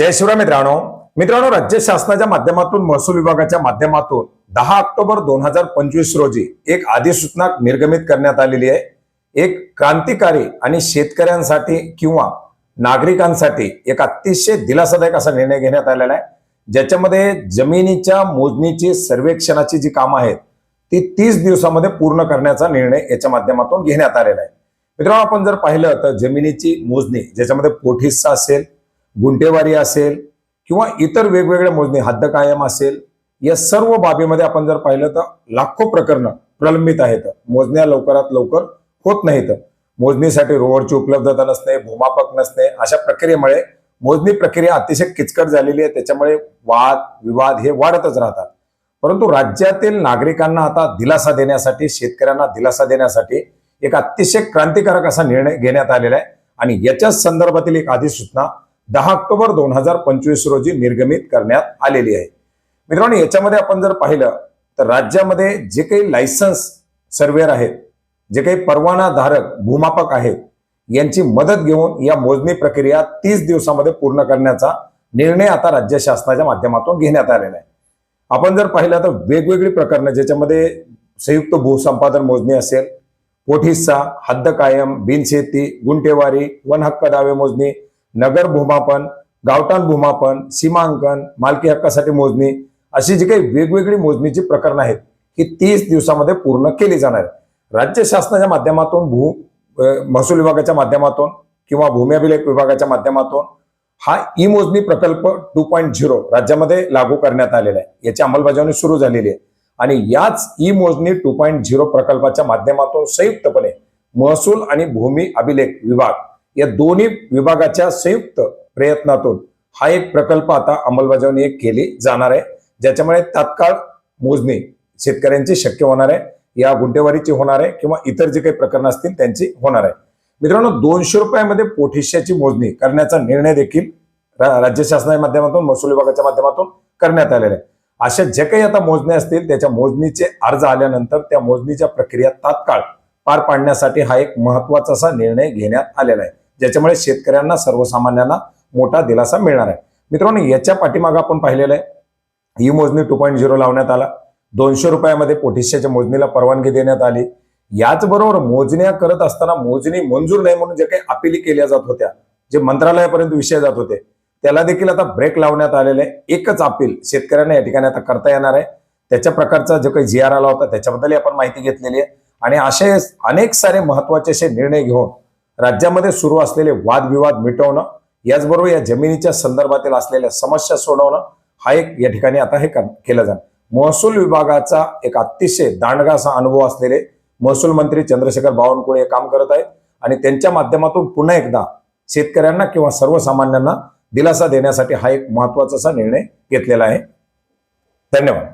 जय शिवराय मित्रांनो. मित्रांनो राज्य शासनाच्या माध्यमातून महसूल विभागाच्या माध्यमातून दहा ऑक्टोबर दोन हजार पंचवीस रोजी एक अधिसूचना निर्गमित करण्यात आलेली आहे. एक क्रांतिकारी आणि शेतकऱ्यांसाठी किंवा नागरिकांसाठी एक अतिशय दिलासादायक असा निर्णय घेण्यात आलेला आहे. ज्याच्यामध्ये जमिनीच्या मोजणीची सर्वेक्षणाची जी कामं आहेत ती तीस दिवसामध्ये पूर्ण करण्याचा निर्णय याच्या माध्यमातून घेण्यात आलेला आहे. मित्रांनो आपण जर पाहिलं तर जमिनीची मोजणी ज्याच्यामध्ये पोठिस्सा असेल गुंटेवारी असेल किंवा इतर वेगवेगळ्या मोजणी हद्द कायम असेल या सर्व बाबीमध्ये आपण जर पाहिलं तर लाखो प्रकरणं प्रलंबित आहेत. मोजण्या लवकरात लवकर होत नाहीत. मोजणीसाठी रोवरची उपलब्धता नसणे भूमापक नसणे अशा प्रक्रियेमुळे मोजणी प्रक्रिया अतिशय किचकट झालेली आहे. त्याच्यामुळे वाद विवाद हे वाढतच राहतात. परंतु राज्यातील नागरिकांना आता दिलासा देण्यासाठी शेतकऱ्यांना दिलासा देण्यासाठी एक अतिशय क्रांतिकारक असा निर्णय घेण्यात आलेला आहे. आणि याच्याच संदर्भातील एक अधिसूचना दहा ऑक्टोबर दोन हजार पंचवीस रोजी निर्गमित करण्यात आलेली आहे. मित्रांनो याच्यामध्ये आपण जर पाहिलं तर राज्यामध्ये जे काही लायसन्स सर्वेअर आहेत जे काही परवानाधारक भूमापक आहेत यांची मदत घेऊन या मोजणी प्रक्रिया तीस दिवसामध्ये पूर्ण करण्याचा निर्णय आता राज्य शासनाच्या माध्यमातून घेण्यात आलेला आहे. आपण जर पाहिलं तर वेगवेगळी प्रकरणं ज्याच्यामध्ये संयुक्त भूसंपादन मोजणी असेल पोठिस्सा हद्द कायम बिनशेती गुंटेवारी वन हक्क दावे मोजणी नगर भूमापन गावठाण भूमापन सीमांकन मालकी हक्कासाठी मोजणी अशी जी काही वेगवेगळी मोजणीची प्रकरणं आहेत ही तीस दिवसामध्ये पूर्ण केली जाणार राज्य शासनाच्या माध्यमातून भू महसूल विभागाच्या माध्यमातून किंवा भूमी अभिलेख विभागाच्या माध्यमातून हा ई मोजणी प्रकल्प टू पॉईंट झिरो राज्यामध्ये लागू करण्यात आलेला आहे. याची अंमलबजावणी सुरू झालेली आहे. आणि याच ई मोजणी टू पॉईंट झिरो प्रकल्पाच्या माध्यमातून संयुक्तपणे महसूल आणि भूमी अभिलेख विभाग या दोन्ही विभागाच्या संयुक्त प्रयत्नातून हा एक प्रकल्प आता अंमलबजावणी एक केली जाणार आहे. ज्याच्यामुळे तात्काळ मोजणी शेतकऱ्यांची शक्य होणार आहे या गुंटेवारीची होणार आहे किंवा इतर जे काही प्रकरणं असतील त्यांची होणार आहे. मित्रांनो दोनशे रुपयामध्ये पोठिश्याची मोजणी करण्याचा निर्णय देखील राज्य शासनाच्या माध्यमातून महसूल विभागाच्या माध्यमातून करण्यात आलेला आहे. अशा जे काही आता मोजण्या असतील त्याच्या मोजणीचे अर्ज आल्यानंतर त्या मोजणीच्या प्रक्रिया तात्काळ पार पाडण्यासाठी हा एक महत्त्वाचा असा निर्णय घेण्यात आलेला आहे. ज्याच्यामुळे शेतकऱ्यांना सर्वसामान्यांना मोठा दिलासा मिळणार आहे. मित्रांनो याच्या पाठीमागं आपण पाहिलेलं आहे. ही मोजणी टू पॉईंट झिरो लावण्यात आला. दोनशे रुपयामध्ये पोटिशियाच्या मोजणीला परवानगी देण्यात आली. याचबरोबर मोजण्या करत असताना मोजणी मंजूर नाही म्हणून जे काही अपिली केल्या जात होत्या जे मंत्रालयापर्यंत विषय जात होते त्याला देखील आता ब्रेक लावण्यात आलेले आहे. एकच अपील शेतकऱ्यांना या ठिकाणी आता करता येणार आहे. त्याच्या प्रकारचा जो काही जी आर आला होता त्याच्याबद्दल आपण माहिती घेतलेली आहे. आणि असे अनेक सारे महत्त्वाचे असे निर्णय घेऊन राज्यामध्ये सुरू असलेले वादविवाद मिटवणं याचबरोबर या जमिनीच्या संदर्भातील असलेल्या समस्या सोडवणं हा एक या ठिकाणी आता हे केलं जाणार. महसूल विभागाचा एक अतिशय दांडगा असा अनुभव असलेले महसूल मंत्री चंद्रशेखर बावनकुळे हे काम करत आहेत आणि त्यांच्या माध्यमातून पुन्हा एकदा शेतकऱ्यांना किंवा सर्वसामान्यांना दिलासा देण्यासाठी हा एक महत्त्वाचा असा निर्णय घेतलेला आहे. धन्यवाद.